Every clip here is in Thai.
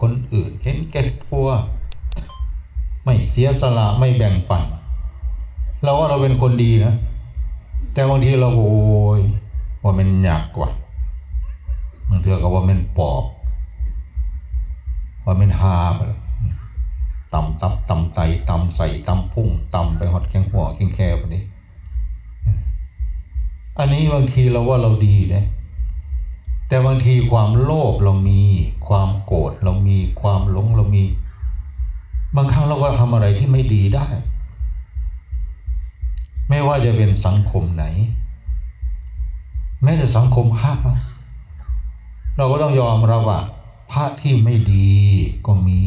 คนอื่น เห็นแก่ตัวไม่เสียสละไม่แบ่งปัน เราว่าเราเป็นคนดีนะ แต่บางทีเราโอยว่ามันหนักกว่าบางเทือก็ว่ามันปอบ ว่ามันหาไปแล้วตำตับตำไตตำใส่ตำพุ่งตำไปหอดแข้งหัวแข้งแค่แบบนี้ อันนี้บางทีเราว่าเราดีนะ แต่บางทีความโลภเรามี ความโกรธเรามีความหลงเรามี บางครั้งเราก็ทำอะไรที่ไม่ดีได้ ไม่ว่าจะเป็นสังคมไหน แม้แต่สังคมพระเราก็ต้องยอมรับว่าพระที่ไม่ดีก็มี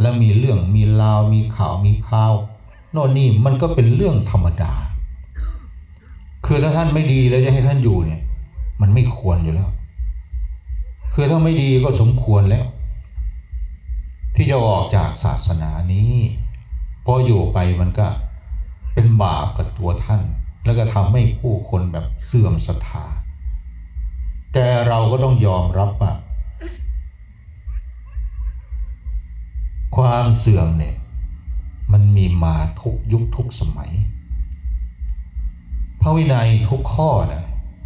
และมีเรื่องมีราวมีข่าวมีข่าวโน่นนี่มันก็เป็นเรื่องธรรมดา คือถ้าท่านไม่ดีแล้วจะให้ท่านอยู่เนี่ย มันไม่ควรอยู่แล้ว คือถ้าไม่ดีก็สมควรแล้ว ที่จะออกจากศาสนานี้พออยู่ไปมันก็เป็นบาปกับตัวท่าน แล้วก็ทำให้ผู้คนแบบเสื่อมศรัทธา แต่เราก็ต้องยอมรับว่าความเสื่อมเนี่ยมันมีมาทุกยุคทุกสมัย พระวินัยทุกข้อนะ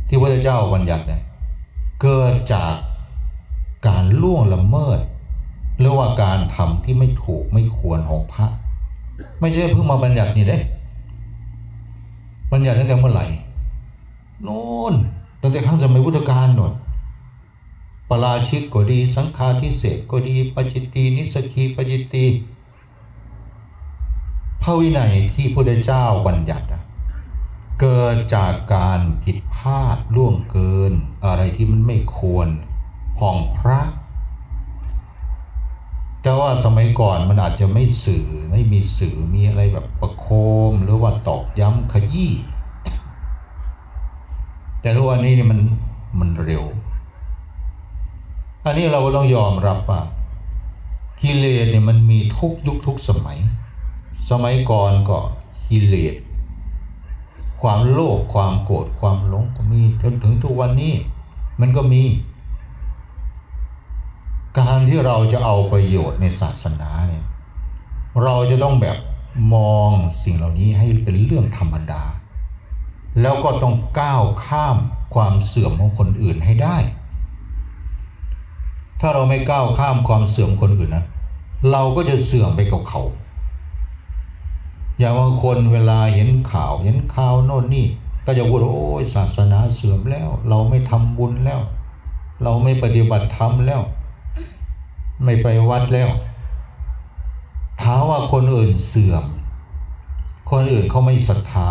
ที่พระเจ้าบัญญัติเนี่ยเกิดจากการล่วงละเมิด หรือว่าการทำที่ไม่ถูกไม่ควรของพระ ไม่ใช่เพิ่งมาบัญญัตินี่เด้บัญญัติตั้งแต่เมื่อไหร่โน่นตั้งแต่ครั้งสมัยพุทธกาลโน่นปราชิกก็ดี สังฆาทิเศษก็ดีปจิตตีนิสกีปจิตตีพระวินัยที่พระเจ้าบัญญัติ เกิดจากการผิดพลาดล่วงเกิน อะไรที่มันไม่ควรของพระ แต่ว่าสมัยก่อนมันอาจจะไม่สื่อไม่มีสื่อมีอะไรแบบประโคมหรือว่าตอกย้ำขยี้แต่ทุกวันนี้นี่มันมันเร็ว อันนี้เราก็ต้องยอมรับว่ากิเลสเนี่ยมันมีทุกยุคทุกสมัย สมัยก่อนก็กิเลส ความโลภความโกรธความหลงก็มีจนถึงทุกวันนี้ มันก็มี การที่เราจะเอาประโยชน์ในศาสนาเนี่ยเราจะต้องแบบมองสิ่งเหล่านี้ให้เป็นเรื่องธรรมดา แล้วก็ต้องก้าวข้ามความเสื่อมของคนอื่นให้ได้ ถ้าเราไม่ก้าวข้ามความเสื่อมคนอื่นนะ เราก็จะเสื่อมไปกับเขา อย่างบางคนเวลาเห็นข่าวเห็นข่าวโน่นนี่ ก็จะพูดว่าโอ้ยศาสนาเสื่อมแล้ว เราไม่ทำบุญแล้ว เราไม่ปฏิบัติธรรมแล้ว ไม่ไปวัดแล้วถามว่าคนอื่นเสื่อม คนอื่นเขาไม่ศรัทธา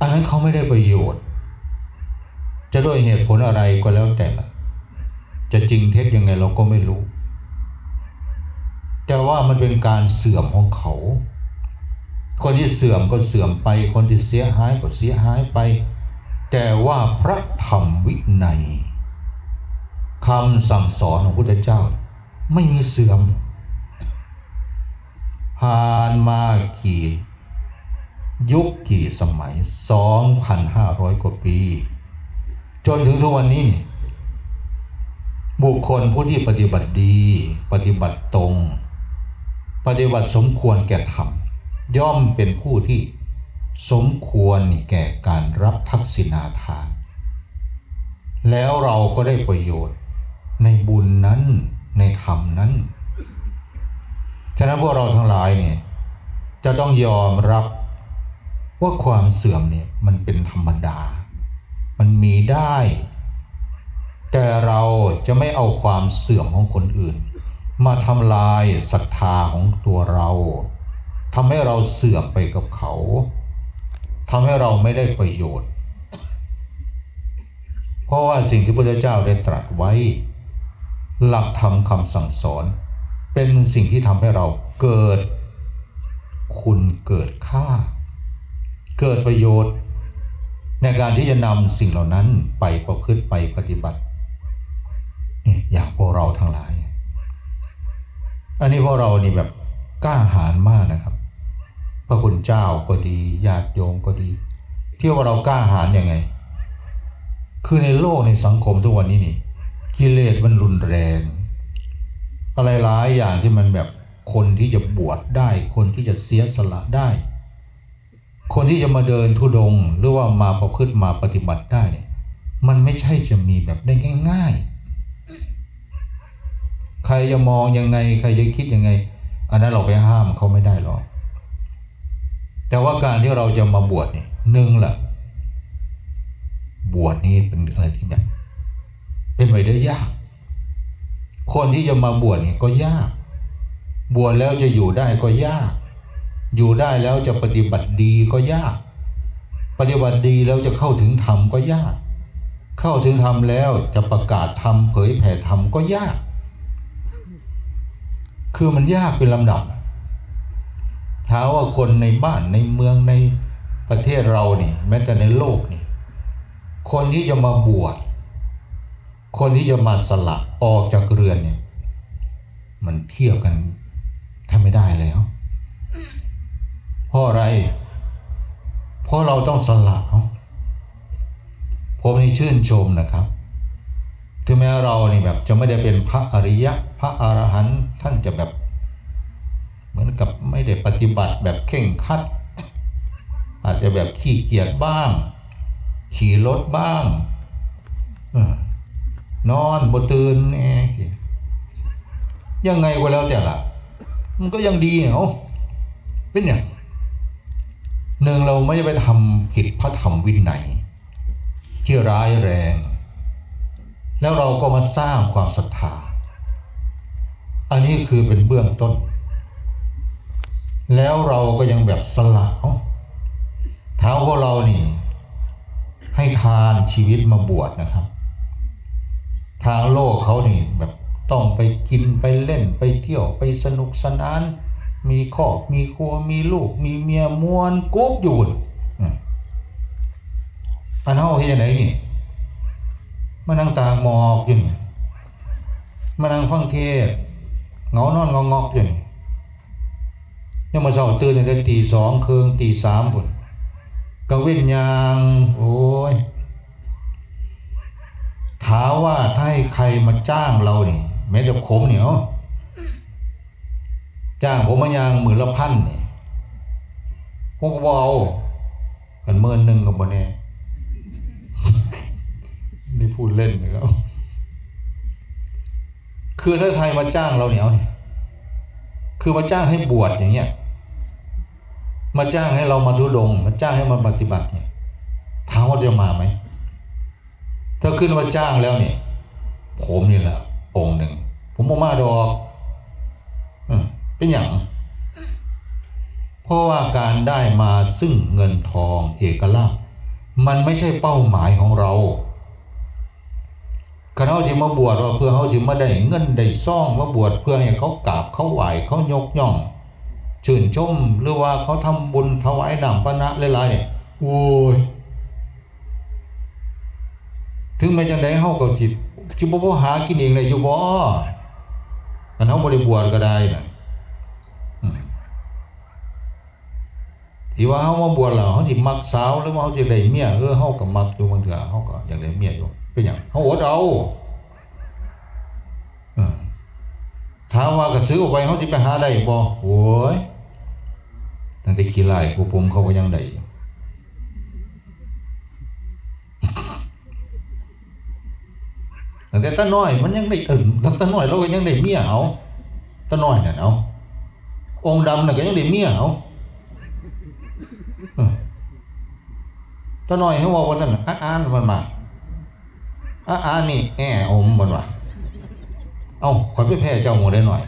อันนั้นเขาไม่ได้ประโยชน์ จะด้วยเหตุผลอะไรก็แล้วแต่ละจะจริงเท็จยังไงเราก็ไม่รู้ แต่ว่ามันเป็นการเสื่อมของเขา คนที่เสื่อมก็เสื่อมไป คนที่เสียหายก็เสียหายไป แต่ว่าพระธรรมวินัยคำสั่งสอนของพุทธเจ้า ไม่มีเสื่อมผ่านมากี่ยุคกี่สมัย 2,500 กว่าปี จนถึงทุกวันนี้ บุคคลผู้ที่ปฏิบัติดี ปฏิบัติตรง ปฏิบัติสมควรแก่ธรรมย่อมเป็นผู้ที่สมควรแก่การรับทักษิณาทาน แล้วเราก็ได้ประโยชน์ในบุญนั้นในธรรมนั้น ฉะนั้นพวกเราทั้งหลายเนี่ยจะต้องยอมรับว่าความเสื่อมเนี่ยมันเป็นธรรมดา มันมีได้ แต่เราจะไม่เอาความเสื่อมของคนอื่น มาทำลายศรัทธาของตัวเราทำให้เราเสื่อมไปกับเขาทำให้เราไม่ได้ประโยชน์ เพราะว่าสิ่งที่พระเจ้าได้ตรัสไว้ หลักธรรมคำสั่งสอน เป็นสิ่งที่ทำให้เราเกิด คุณเกิดค่า เกิดประโยชน์ ในการที่จะนำสิ่งเหล่านั้นไปประพฤติไปปฏิบัติ อย่างพวกเราทั้งหลาย อันนี้พวกเรานี่แบบกล้าหาญมากนะครับ พระคุณเจ้าก็ดีญาติโยมก็ดี ที่ว่าเรากล้าหาญยังไง คือในโลกในสังคมทุกวันนี้นี่กิเลสมันรุนแรง อะไรหลายอย่างที่มันแบบคนที่จะบวชได้ คนที่จะเสียสละได้ คนที่จะมาเดินทุดง หรือว่ามาประพฤติมาปฏิบัติได้เนี่ยมันไม่ใช่จะมีแบบได้ง่าย ๆ ใครจะมองยังไง ใครจะคิดยังไง อันนั้นเราไปห้ามเขาไม่ได้หรอกแต่ว่าการที่เราจะมาบวชเนี่ยหนึ่งละบวชนี่เป็นอะไรที่แบบเป็นไปได้ยาก คนที่จะมาบวชเนี่ยก็ยาก บวชแล้วจะอยู่ได้ก็ยาก อยู่ได้แล้วจะปฏิบัติดีก็ยาก ปฏิบัติดีแล้วจะเข้าถึงธรรมก็ยาก เข้าถึงธรรมแล้วจะประกาศธรรมเผยแผ่ธรรมก็ยาก คือมันยากเป็นลำดับถาว่าคนในบ้านในเมืองในประเทศเรานี่แม้แต่ในโลกนี่คนที่จะมาบวชคนที่จะมาสละออกจากเรือนเนี่ยมันเทียบกันทบไม่ได้แล้วเพราะอะไร เพราะเราต้องสละผมนี่ชื่นชมนะครับ ถึงแม้เรานี่แบบจะไม่ได้เป็นพระอริยะ พระอรหันต์ท่านจะแบบ เหมือนกับไม่ได้ปฏิบัติแบบเข่งคัด อาจจะแบบขี้เกียจบ้าง ขี่รถบ้างเอนอนบ่ตื่นเนี่ยยังไงก็แล้วแต่ละมันก็ยังดีเหรอเป็นอย่างหนึ่งเราไม่ได้ไปทำผิดพระธรรมวินัยที่ร้ายแรง แล้วเราก็มาสร้างความศรัทธา อันนี้คือเป็นเบื้องต้น แล้วเราก็ยังแบบสละเอ้าเท้าพวกเรานี่ ให้ทานชีวิตมาบวชนะครับ ทางโลกเขานี่แบบต้องไปกินไปเล่นไปเที่ยวไปสนุกสนาน มีครอบมีครัวมีลูก มีเมียมวนกุ๊บอยู่น่ะอันเฮาเฮ็ดจังไดนี่ มานั่งตากหมอกอยู่นี่มานั่งฟังเทศเงานอนงองอกอยู่นี่ยังมาเช้าตื่นตั้งแต่ตีสองครึ่งตีสามพุ่นกังเว้นยางโอ้ยถามว่าถ้าให้ใครมาจ้างเรานี่แม้แต่ผมเนี่ยเอาจ้างผมมายางหมื่นละพันนี่ผมก็บเอากันเมื่นหนึ่งกับบนแน่ นี่พูดเล่นนะครับ คือถ้าใครมาจ้างเราเนี่ยเอาเนี่ยคือมาจ้างให้บวชอย่างเงี้ย มาจ้างให้เรามาทุดง มาจ้างให้มาปฏิบัติเนี่ยถามว่าจะมาไหม ถ้าขึ้นมาจ้างแล้วเนี่ย ผมนี่แหละองค์หนึ่ง ผมบ่มาดอกเอเป็นอย่างเพราะว่าการได้มาซึ่งเงินทองเอกลาภมันไม่ใช่เป้าหมายของเรา คณะเขาจะมาบวชว่าเพื่อเขาจะมาได้เงินได้ซ่องมาบวชเพื่อให้เขากราบเขาไหวเขายกย่องชื่นชมหรือว่าเขาทำบุญถวายน้ำปนะหลายๆเนี่ยโอ้ยถึงแม้จังไดเฮาก็สิสิบ่บ่หากินเองได้อยู่บ่กันเฮาบ่ได้บวชก็ได้น่ะอืมสิว่าเฮามาบวชแล้วเฮาสิมักสาวหรือว่าเฮาสิได้เมียเออเฮาก็มักอยู่บางเทื่อเฮาก็อยากได้เมียอยู่ เป็นหยังเฮาอดเอาเออถามว่าก็ซื้อออกไปเฮาสิไปหาได้บ่โอ้ยตั้งแต่ขี้ไล่พวกผมเขาก็ยังได้ตั้งแต่ตาน้อยมันยังได้เออตั้งตาน้อยเราก็ยังได้เมียเอาตาน้อยน่ะเอาองดำน่ะก็ยังได้เมียเอาตาน้อยให้ว่าว่าท่านน่ะอะอ่านมันมา อะอ่านี่แอะอมมันว่าเอ้าขอยไปแพ้เจ้าหมูได้หน่อย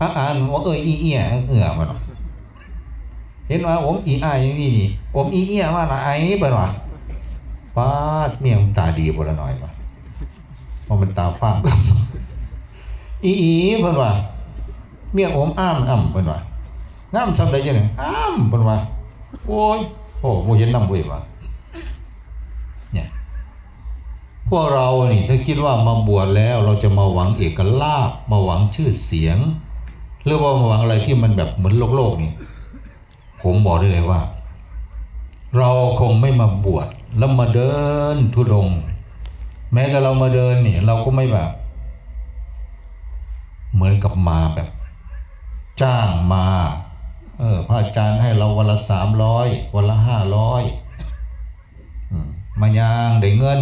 อะอ่านว่าเอ้ยอีเอียเอือมันว่าเห็นว่าผมอีอายอย่างนี้นี่ผมอีเอียว่าน่ะไอ้มันว่าปาดเมียมตาดีบ่ละหน่อยว่าเพราะมันตาฟ้างอีอีเพิ่นว่าเมียผมอ้ามอ้ำเพิ่นว่างามซำได้จังได๋อ้ามเพิ่นว่าโอ้ยโอ้บ่เห็นนำเว้ยว่าเนี่ย พวกเรานี่ถ้าคิดว่ามาบวชแล้วเราจะมาหวังเอกลาภมาหวังชื่อเสียง หรือว่ามาหวังอะไรที่มันแบบเหมือนโลกโลกนี่ผมบอกได้เลยว่า เราคงไม่มาบวชแล้วมาเดินทุดง แม้แต่เรามาเดินนี่เราก็ไม่แบบ เหมือนกับมาแบบ จ้างมาเออพระอาจารย์ให้เราวันละสามร้อยวันละห้าร้อยมายางได้เงิน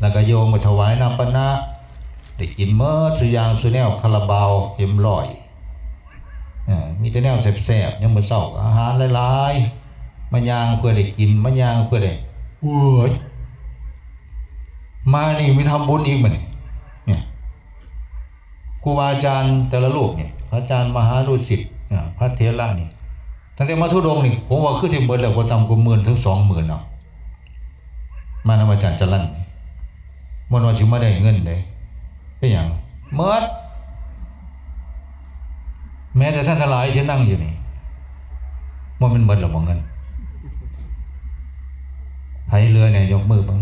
แล้วก็โยมาถวายน้ำปนะได้กินเมื่อสุยางสุแนวคาราบาวเอ็มลอยมีแต่แนวแสบๆยังมาเศร้าอาหารหลายๆมายางเพื่อได้กินมายางเพื่อได้เว้ยมานี่มีทำบุญอีกมั้ยเนี่ยครูบาอาจารย์แต่ละรูปเนี่ยพระอาจารย์มหาดุสิตพระเทระนี่ตั้งแต่มาทุดงนี่ผมว่าคือที่เบิดแล้วก็ตำกว่าหมื่นถึงสองหมื่นเนาะมานำอาจารย์จรันน มันว่าสิมาได้เงินได้เป็นอย่างเมิดแม้แต่ท่านทลายที่นั่งอยู่นี่มันเป็นเมิดหรือบ่เงินไผเรือเนี่ยยกมือบัง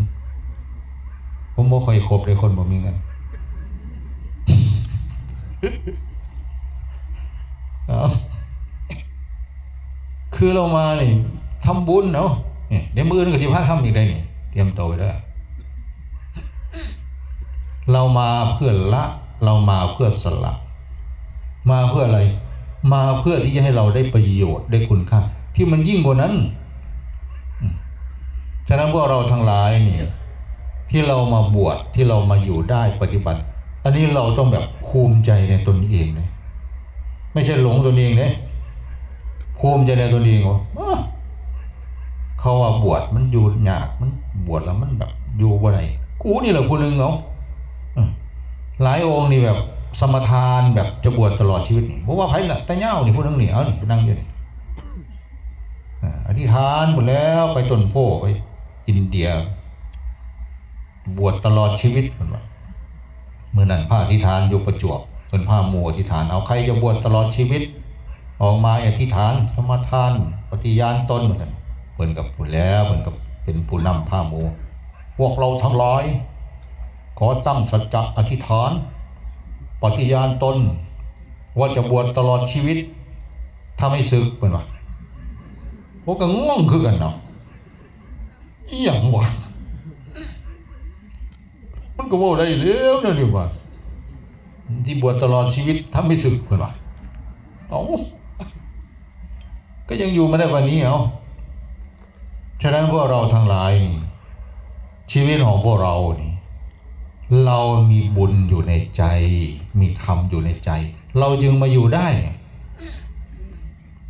ผมบ่ค่อยครบเลยคนบ่มีเงินคือเรามานี่ทำบุญเนาะเนี่ยเดี๋ยวมือนึงก็จะพาทำอีกได้นี่เตรียมตัวไว้แล้ว เรามาเพื่อละ เรามาเพื่อสละ มาเพื่ออะไร มาเพื่อที่จะให้เราได้ประโยชน์ได้คุณค่าที่มันยิ่งกว่านั้น ฉะนั้นพวกเราทั้งหลายเนี่ยที่เรามาบวชที่เรามาอยู่ได้ปฏิบัติ อันนี้เราต้องแบบภูมิใจในตนเองเลยไม่ใช่หลงตัวเองเนี่ยภูมิใจในตัวเองว่าอ้าเขาว่าบวชมันอยู่ยากมันบวชแล้วมันแบบอยู่บ่ไหนกูนี่แหละคนหนึ่งเนาะ หลายองค์นี่แบบสมทานแบบจะบวชตลอดชีวิตนี่เพราะว่าไผ่ละต่เง่านี่ผู้นึงนี่เอานี่ไปนั่งอยู่นี่อธิษฐานหมดแล้วไปต้นโพไปอินเดีย บวชตลอดชีวิตมันว่าเมื่อนั้นพระอธิษฐานอยู่ประจวบเป็นพระหมู่อธิษฐานเอาใครจะบวชตลอดชีวิต ออกมาอธิษฐานสมาทาน ปฏิญาณตนเหมือนกันเปินกับผู้แล้วเหมือนกับเป็นผู้นำพระหมู่พวกเราทั้งหลาย ขอตั้งสัจจะอธิษฐาน ปฏิญาณตน ว่าจะบวชตลอดชีวิตถ้าไม่ศึกเป็นว่าพวกก็ง่วงคือกันเนาะอย่างวะมันก็บอกได้แล้วนะเดี๋ยวว่าที่บวชตลอดชีวิตทำไม่สึกเพื่อนว่าเอาก็ยังอยู่มาได้วันนี้เอาฉะนั้นพวกเราทั้งหลายนี่ชีวิตของพวกเรานี่ เรามีบุญอยู่ในใจ มีธรรมอยู่ในใจ เราจึงมาอยู่ได้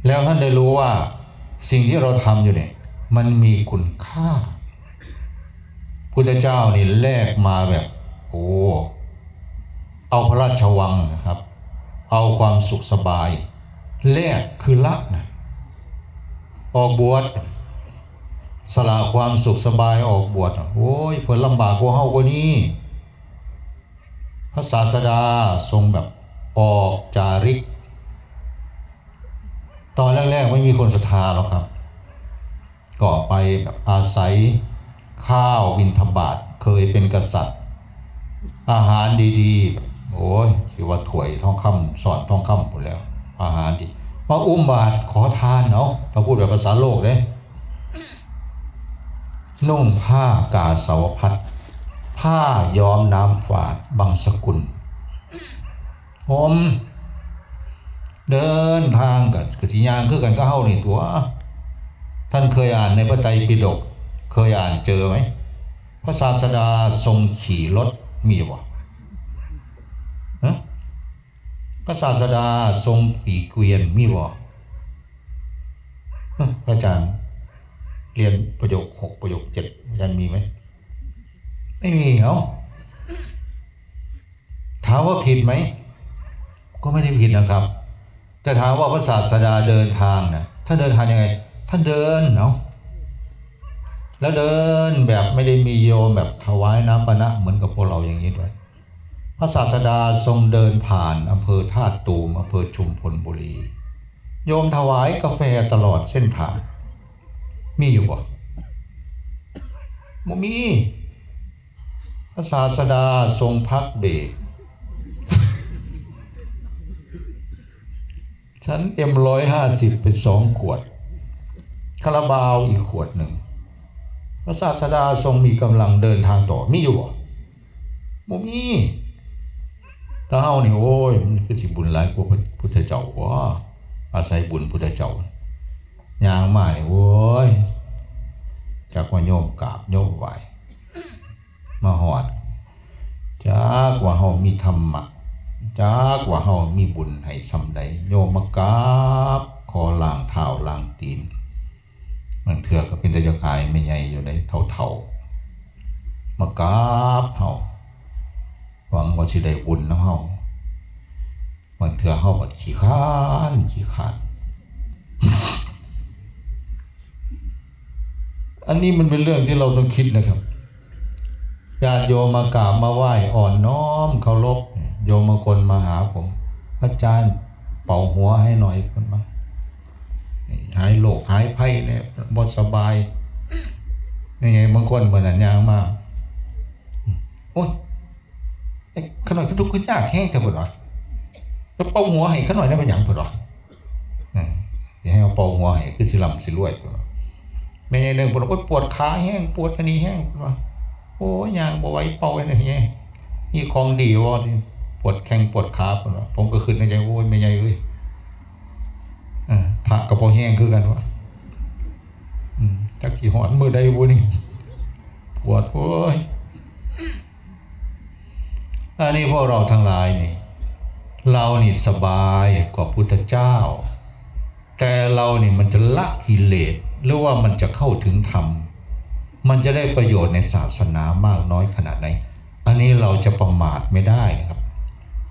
แล้วท่านได้รู้ว่าสิ่งที่เราทำอยู่เนี่ยมันมีคุณค่าพุทธเจ้านี่แลกมาแบบโอ้เอาพระราชวังนะครับ เอาความสุขสบาย แลกคือละนะออกบวชสละความสุขสบายออกบวชโอ้ยเพิ่นลำบากกว่าเฮากว่านี้ ระศาสดาทรงแบบออกจาริก ตอนแรกๆไม่มีคนศรัทธาหรอกครับก็ไปแบบอาศัยข้าวบินทบาทเคยเป็นกษัตริย์ อาหารดีๆแบบโอ้ยสิว่าถวยทองคำสอนทองคำหมดแล้ว อาหารดี มาอุ้มบาทขอทานเนาะถ้าพูดแบบภาษาโลกเลยนุ่งผ้ากาสาวพัด ผ้าย้อมน้ำฝาดบางสกุล ผม เดินทางกับกสิยางคือกันก็เฮานี่ตัว ท่านเคยอ่านในพระไตรปิฎกเคยอ่านเจอไหมพระศาสดาทรงขี่รถมีวะพระศาสดาทรงขี่เกวียนมีวะพระอาจารย์เรียนประโยคหกประโยคเจ็ดอาจารย์มีไหม ไม่มีเหรอถามว่าผิดไหม ก็ไม่ได้ผิดนะครับ แต่ถามว่าพระศาสดาเดินทางนะท่านเดินทางยังไง ท่านเดินเนาะแล้วเดินแบบไม่ได้มีโยมแบบถวายน้ำปนะเหมือนกับพวกเราอย่างนี้ด้วย พระศาสดาทรงเดินผ่านอำเภอท่าตูมอำเภอชุมพลบุรี โยมถวายกาแฟตลอดเส้นทาง มีอยู่บ่มี ระศาสดาทรงพักเบรกฉันเอ็มร้อยห้าสิบไปสองขวดคาราบาวอีกขวดหนึ่งพระศาสดาทรงมีกำลังเดินทางต่อมีอยู่บ่บ่มีถ้าเฮานี่โอ้ยมันคือสิบุญหลายกว่าพุทธเจ้าว่าอาศัยบุญพุทธเจ้าย่างมานี่โอ้ยจากว่าโยมกราบโยมไหวมาหอด จากว่าเฮามีธรรมะจากว่าเฮามีบุญให้ซำใดโยมกราบขอล้างเท้าล้างตีนมันเถื่อก็เป็นตะยกายไม่ใหญ่อยู่ในเท่าๆมากราบเฮาหวังว่าสิได้บุญนะเฮามันเถื่อเฮาบัดขี้ข้านขี้ข้านอันนี้มันเป็นเรื่องที่เราต้องคิดนะครับ ญาติโยมมากราบมาไหว้อ่อนน้อมเคารพโยมบาคนมาหาผมอาจารย์เป่าหัวให้หน่อยคนมาหายโรคหายไข้เนี่ยบดสบายนี่ไงบางคนเหมือนอันยางมากโอ้ยไอ้ขน่อยก็ทุกข์ขึ้นยากแห้งแต่บ่หน่อยแล้วเป่าหัวให้ขน่อยได้เป็นหยังบ่หน่อยอืมอย่าให้เอาเป่าหัวให้คือสิลำสิรวยบ่หน่อยแม่ใหญ่หนึ่งบ่หน่อยโอ้ยปวดขาแห้งปวดอันนี้แห้งบ่หน่อย โอ้ยยางบ่ไหวเป่าไว้นะเฮ้ยนี่ของดีว่าที่ปวดแข้งปวดขาบ่หน่อยผมก็ขึ้นในใจโอ้ยแม่ใหญ่เอ้ยอ่าผักกับพอแห้งคือกันวะอืมจักขี่หอนมือใดบุนี่ปวดโอ้ยอันนี้พวกเราทั้งหลายนี่ เรานี่สบายกว่าพุทธเจ้า แต่เรานี่มันจะละกิเลสหรือว่ามันจะเข้าถึงธรรม มันจะได้ประโยชน์ในศาสนามากน้อยขนาดไหน อันนี้เราจะประมาทไม่ได้นะครับ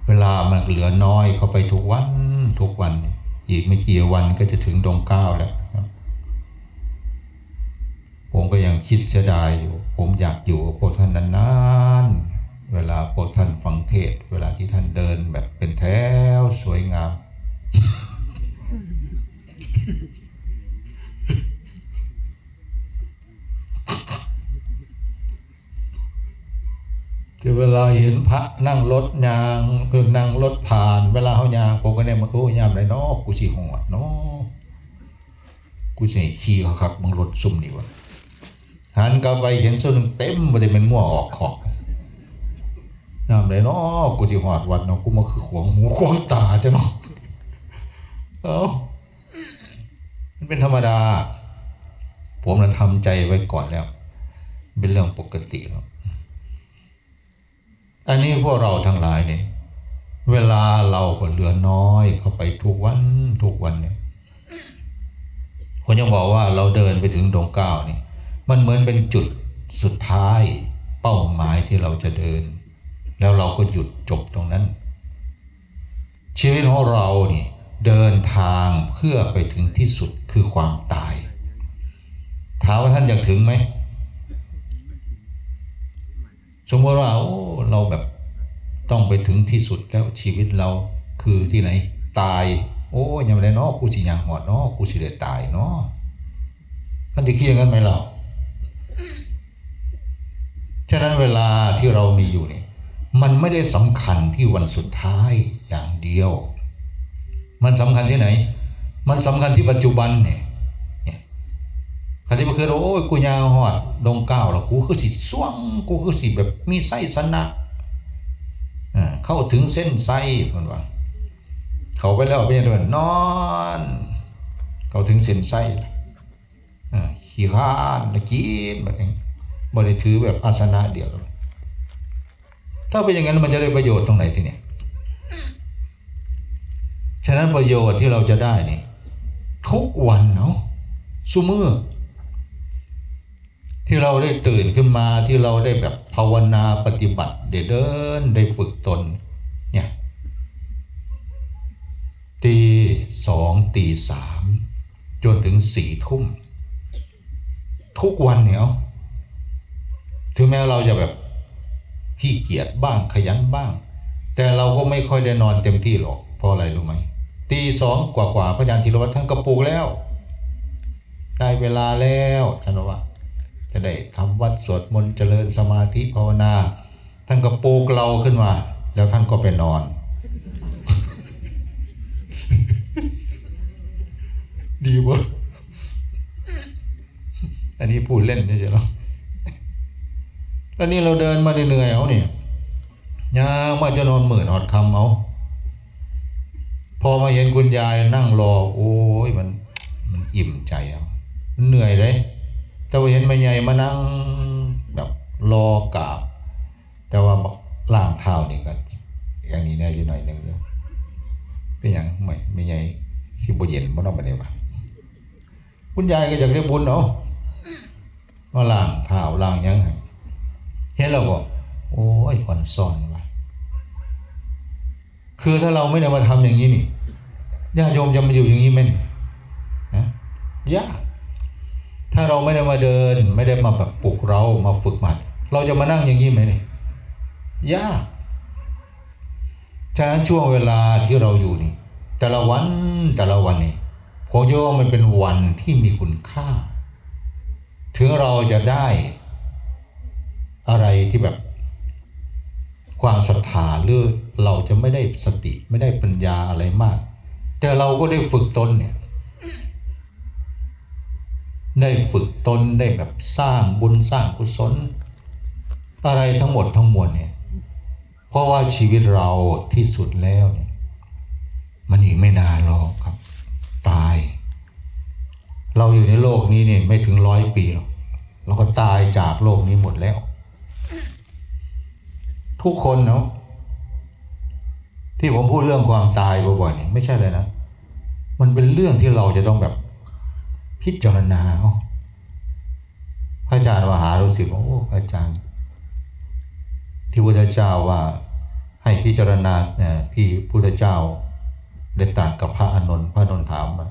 เวลามันเหลือน้อยเข้าไปทุกวันทุกวัน อีกไม่กี่วันก็จะถึงดวงเก้าแล้วครับผมก็ยังคิดเสียดายอยู่ ผมอยากอยู่กับพวกท่านนานๆ เวลาพวกท่านฟังเทศ เวลาที่ท่านเดินแบบเป็นแถวสวยงาม คือเวลาเห็นพระนั่งรถยางคือนั่งรถผ่าน เวลาเขายางผมก็เนี่ยมาโอ้ยามไรเนาะกูสิหอดเนาะกูสิให้ขี่เขาครับมึงรถซุ่มนี่วะหันกลับไปเห็นส่วนหนึ่งเต็มมันจะเป็นมั่วออกขอบยามไรเนาะกูสิหอดวัดเนาะกูมาคือขวางหูขวางตาจ้ะเนาะเอ้ามันเป็นธรรมดา ผมน่ะทำใจไว้ก่อนแล้ว เป็นเรื่องปกติแล้ว อันนี้พวกเราทั้งหลายเนี่ยเวลาเราก็เหลือน้อยเข้าไปทุกวันทุกวันเนี่ยผมยังบอกว่าเราเดินไปถึงดงเก้านี่มันเหมือนเป็นจุดสุดท้ายเป้าหมายที่เราจะเดิน แล้วเราก็หยุดจบตรงนั้น ชีวิตของเรานี่เดินทางเพื่อไปถึงที่สุดคือความตายถามว่าท่านอยากถึงไหม สมมติว่าโอ้เราแบบต้องไปถึงที่สุดแล้วชีวิตเราคือที่ไหน ตาย โอ้ยังไงเนาะกูสิยังหอดเนาะกูสิได้ตายเนาะท่านจะคิดอย่างนั้นไหมเราฉะนั้นเวลาที่เรามีอยู่เนี่ยมันไม่ได้สำคัญที่วันสุดท้ายอย่างเดียว มันสำคัญที่ไหน มันสำคัญที่ปัจจุบันเนี่ย คันที่มาคือโอ้ยกูยาวหอดดงก้าวแล้วกูคือสิส่วงกูคือสิแบบมีไส้สนะอ่าเข้าถึงเส้นไส้คนว่า เขาไปแล้วเป็นยังไงนอน เขาถึงเส้นไส้อ่าขี้ข้านกินแบบนี้บริถือแบบอาสนะเดียวถ้าเป็นอย่างนั้นมันจะได้ประโยชน์ตรงไหนทีเนี้ยฉะนั้นประโยชน์ที่เราจะได้นี่ทุกวันเนาะสุมือ ที่เราได้ตื่นขึ้นมาที่เราได้แบบภาวนาปฏิบัติได้เดินได้ฝึกตนเนี่ยตีสองตีสามจนถึงสี่ทุ่ม ทุกวันเนี่ยถึงแม้เราจะแบบขี้เกียจบ้างขยันบ้าง แต่เราก็ไม่ค่อยได้นอนเต็มที่หรอกเพราะอะไรรู้ไหมตีสองกว่าๆพระอาจารย์ธีรวัตรท่านก็ปลูกแล้ว ได้เวลาแล้วท่านว่า จะได้ทำวัดสวดมนต์เจริญสมาธิภาวนา ท่านก็ปลูกเราขึ้นมา แล้วท่านก็ไปนอน ดีวะอันนี้พูดเล่นเฉยๆหรอแล้วนี่เราเดินมาเหนื่อยเอาเนี่ยยางมาจะนอนหมื่นหอดคำเอา พอมาเห็นคุณยายนั่งรอ โอ้ยมัน มันอิ่มใจเอาเหนื่อยเลย แต่ว่าเห็นแม่ใหญ่มานั่งแบบรอกราบ แต่ว่าล่างเท้านี่ก็อย่างนี้แน่อยู่หน่อยหนึงเดียวเป็นอย่างไม่ไม่ใหญ่สิบเย็นบ่ต้องไปเดียวะคุณยายก็อยากได้บุญเนาะมาล่างเท้าล่างยังไงเห็นแล้วก็โอ้ยผ่อนซ่อนว่ะคือถ้าเราไม่ได้มาทำอย่างนี้นี่ญาติโยมจะมาอยู่อย่างนี้ไหมนี่นะยาก ถ้าเราไม่ได้มาเดิน ไม่ได้มาแบบปลุกเรามาฝึกหัด เราจะมานั่งอย่างนี้ไหมเนี่ยยากฉะนั้นช่วงเวลาที่เราอยู่นี่ แต่ละวันแต่ละวันนี่ผมเชื่อว่ามันเป็นวันที่มีคุณค่า ถึงเราจะได้อะไรที่แบบความศรัทธาหรือเราจะไม่ได้สติไม่ได้ปัญญาอะไรมาก แต่เราก็ได้ฝึกตนเนี่ย ได้ฝึกตนได้แบบสร้างบุญสร้างกุศล อะไรทั้งหมดทั้งมวลเนี่ย เพราะว่าชีวิตเราที่สุดแล้วเนี่ยมันอีกไม่นานหรอกครับ ตาย เราอยู่ในโลกนี้เนี่ยไม่ถึงร้อยปีหรอกเราก็ตายจากโลกนี้หมดแล้ว ทุกคนเนาะที่ผมพูดเรื่องความตายบ่อยๆเนี่ยไม่ใช่เลยนะ มันเป็นเรื่องที่เราจะต้องแบบ พิจารณาพระอาจารย์มหาฤาษีบอกโอ้พระอาจารย์ ที่พุทธเจ้าว่าให้พิจารณาเนี่ยที่พุทธเจ้าได้ตรัสกับพระอานนท์พระอนนท์ถามว่า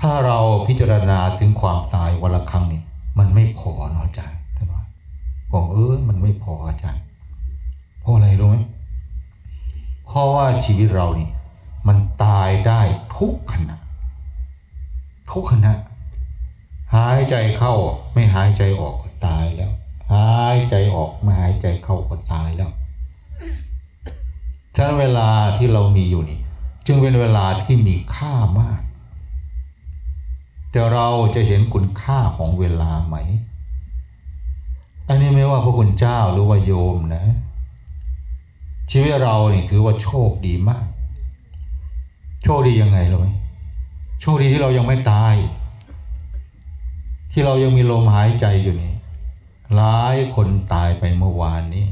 ถ้าเราพิจารณาถึงความตายวันละครั้งนี่มันไม่พอเนาะอาจารย์ท่านว่าบอกเออมันไม่พออาจารย์เพราะอะไรรู้ไหมเพราะว่าชีวิตเรานี่ มันตายได้ทุกขณะ ทุกขณะ หายใจเข้าไม่หายใจออกก็ตายแล้ว หายใจออกไม่หายใจเข้าก็ตายแล้วฉะนั้นเวลาที่เรามีอยู่นี่ จึงเป็นเวลาที่มีค่ามาก แต่เราจะเห็นคุณค่าของเวลาไหม อันนี้ไม่ว่าพระคุณเจ้าหรือว่าโยมนะ ชีวิตเรานี่ถือว่าโชคดีมาก โชคดียังไงรู้ไหม โชคดีที่เรายังไม่ตาย ที่เรายังมีลมหายใจอยู่นี่หลายคนตายไปเมื่อวานนี้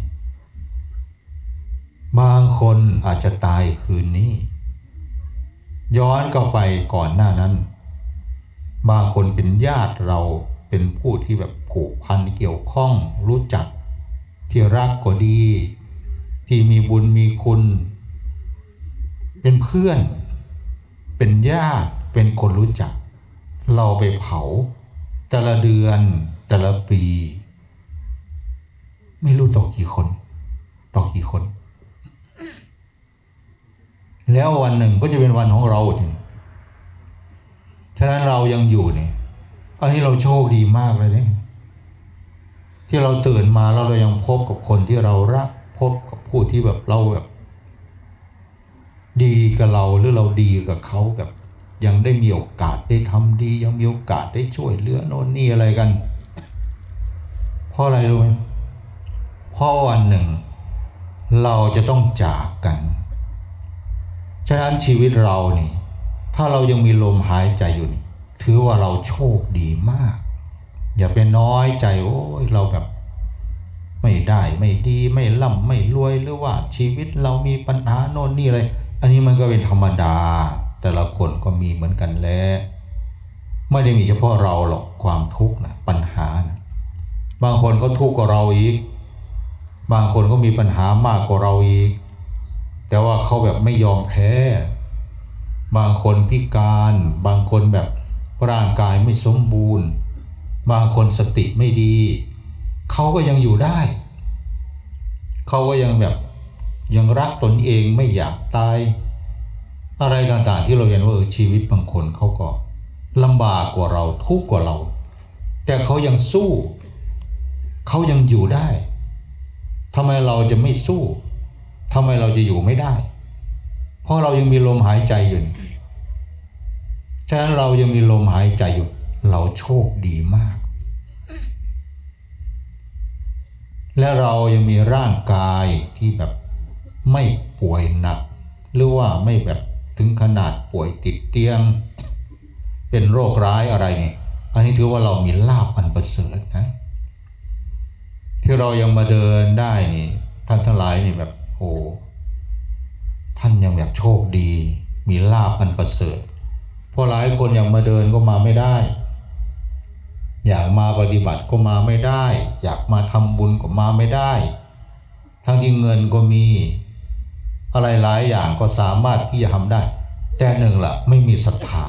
บางคนอาจจะตายคืนนี้ ย้อนก็ไปก่อนหน้านั้น บางคนเป็นญาติเราเป็นผู้ที่แบบผูกพันเกี่ยวข้องรู้จัก ที่รักก็ดี ที่มีบุญมีคุณ เป็นเพื่อน เป็นญาติ เป็นคนรู้จัก เราไปเผา แต่ละเดือนแต่ละปี ไม่รู้ต่อกี่คน ต่อกี่คน แล้ววันหนึ่งก็จะเป็นวันของเราจริงฉะนั้นเรายังอยู่เนี่ยอันนี้เราโชคดีมากเลยเนี่ยที่เราตื่นมาแล้วเรายังพบกับคนที่เรารักพบกับผู้ที่แบบเราแบบ ดีกับเราหรือเราดีกับเขาแบบ ยังได้มีโอกาสได้ทำดี ยังมีโอกาสได้ช่วยเหลือโน่นนี่อะไรกัน เพราะอะไรรู้ไหมเพราะวันหนึ่ง เราจะต้องจากกัน ฉะนั้นชีวิตเรานี่ ถ้าเรายังมีลมหายใจอยู่นี่ถือว่าเราโชคดีมาก อย่าไปน้อยใจโอ้ยเราแบบไม่ได้ไม่ดีไม่ร่ำไม่รวยหรือว่าชีวิตเรามีปัญหาโน่นนี่อะไร อันนี้มันก็เป็นธรรมดา แต่ละคนก็มีเหมือนกันแล้ว ไม่ได้มีเฉพาะเราหรอกความทุกข์นะปัญหานะบางคนก็ทุกข์กว่าเราอีก บางคนก็มีปัญหามากกว่าเราอีก แต่ว่าเขาแบบไม่ยอมแพ้ บางคนพิการ บางคนแบบร่างกายไม่สมบูรณ์ บางคนสติไม่ดี เขาก็ยังอยู่ได้ เขาก็ยังแบบยังรักตนเองไม่อยากตาย อะไรต่างๆ ที่เราเห็นว่าชีวิตบางคนเขาก็ลำบากกว่าเราทุกข์กว่าเรา แต่เขายังสู้เขายังอยู่ได้ทำไมเราจะไม่สู้ทำไมเราจะอยู่ไม่ได้ เพราะเรายังมีลมหายใจอยู่ฉะนั้นเรายังมีลมหายใจอยู่ เราโชคดีมาก และเรายังมีร่างกายที่แบบไม่ป่วยหนัก หรือว่าไม่แบบ ถึงขนาดป่วยติดเตียง เป็นโรคร้ายอะไรเนี่ยอันนี้ถือว่าเรามีลาบอันประเสริฐนะที่เรายังมาเดินได้นี่ท่านทั้งหลายนี่แบบโอ้ท่านยังแบบโชคดี มีลาบอันประเสริฐเพราะหลายคนยังมาเดินก็มาไม่ได้ อยากมาปฏิบัติก็มาไม่ได้ อยากมาทำบุญก็มาไม่ได้ ทั้งที่เงินก็มี อะไรหลายอย่างก็สามารถที่จะทำได้ แต่หนึ่งละไม่มีศรัทธา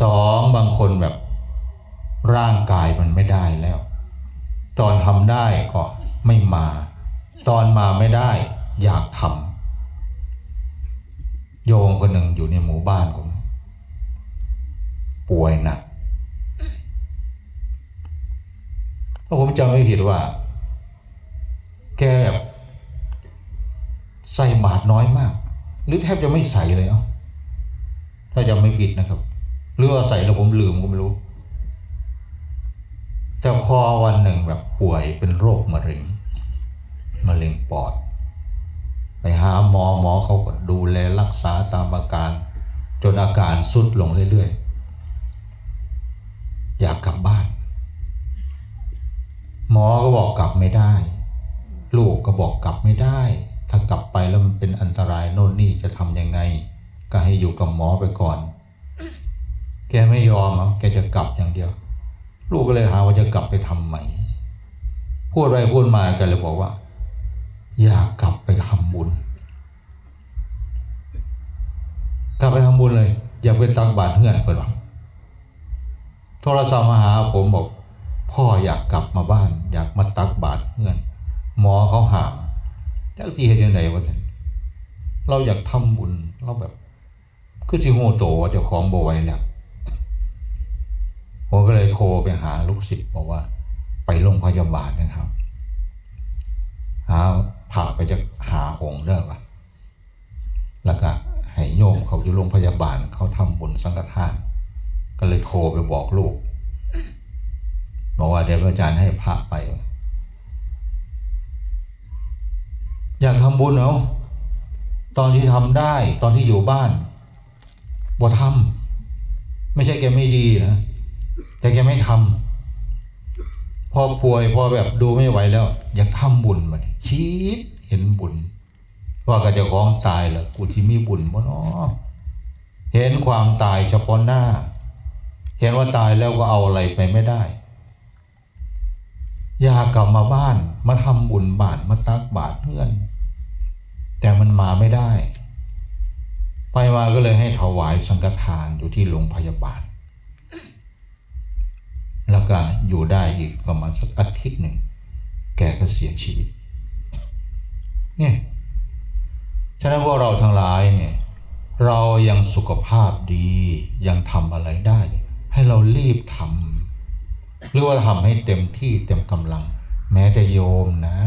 สองบางคนแบบร่างกายมันไม่ได้แล้ว ตอนทำได้ก็ไม่มา ตอนมาไม่ได้อยากทำโยมคนหนึ่งอยู่ในหมู่บ้านผมป่วยหนักถ้าผมจำไม่ผิดว่า แกแบบ ใส่บาตรน้อยมาก หรือแทบจะไม่ใส่เลยเอ้าถ้าจำไม่ผิดนะครับ หรือว่าใส่แล้วผมลืมก็ไม่รู้แต่พอวันหนึ่งแบบป่วยเป็นโรคมะเร็งมะเร็งปอด ไปหาหมอหมอเขาก็ดูแลรักษาตามอาการ จนอาการสุดลงเรื่อยๆ อยากกลับบ้าน หมอก็บอกกลับไม่ได้ ลูกก็บอกกลับไม่ได้ ถ้ากลับไปแล้วมันเป็นอันตรายโน่นนี่จะทำยังไง ก็ให้อยู่กับหมอไปก่อน แกไม่ยอมอะแกจะกลับอย่างเดียว ลูกก็เลยหาว่าจะกลับไปทำใหม่พูดไปพูดมากันเลยบอกว่า อยากกลับไปทำบุญกลับไปทำบุญเลย อย่าไปตักบาตรเพื่อนเปิดหวังโทรศัพท์มาหาผมบอก พ่ออยากกลับมาบ้าน อยากมาตักบาตรเพื่อน หมอเขาหาม จ้าที่เห็นยังไงวะท่านเราอยากทำบุญเราแบบ คือสิโหโตว่าเจ้าของบไหวแล้วผมก็เลยโทรไปหาลูกศิษย์บอกว่า ไปโรงพยาบาลนะครับ หาผ่าไปจะหาองค์เด้อปะแล้วก็ให้โยมเขาอยู่โรงพยาบาลเขาทำบุญสังฆทาน ก็เลยโทรไปบอกลูกบอกว่าเดี๋ยวอาจารย์ให้พระไป อยากทำบุญเนาะตอนที่ทำได้ตอนที่อยู่บ้านบ่ทำไม่ใช่แกไม่ดีนะแต่แกไม่ทำพอป่วยพอแบบดูไม่ไหวแล้ว อยากทำบุญมันชีดเห็นบุญ ว่าก็จะของตายล้วกูที่มีบุญบ่เนาะเห็นความตายเฉพาะหน้า เห็นว่าตายแล้วก็เอาอะไรไปไม่ได้อยากกลับมาบ้านมาทำบุญบาทมาตักบาทเพื่อน แต่มันมาไม่ได้ ไปมาก็เลยให้ถวายสังฆทานอยู่ที่โรงพยาบาล แล้วก็อยู่ได้อีกประมาณสักอาทิตย์หนึ่ง แกก็เสียชีวิต เนี่ย ฉะนั้นพวกเราทั้งหลายเนี่ย เรายังสุขภาพดี ยังทำอะไรได้ ให้เรารีบทำหรือว่าทำให้เต็มที่เต็มกำลัง แม้แต่โยมนะ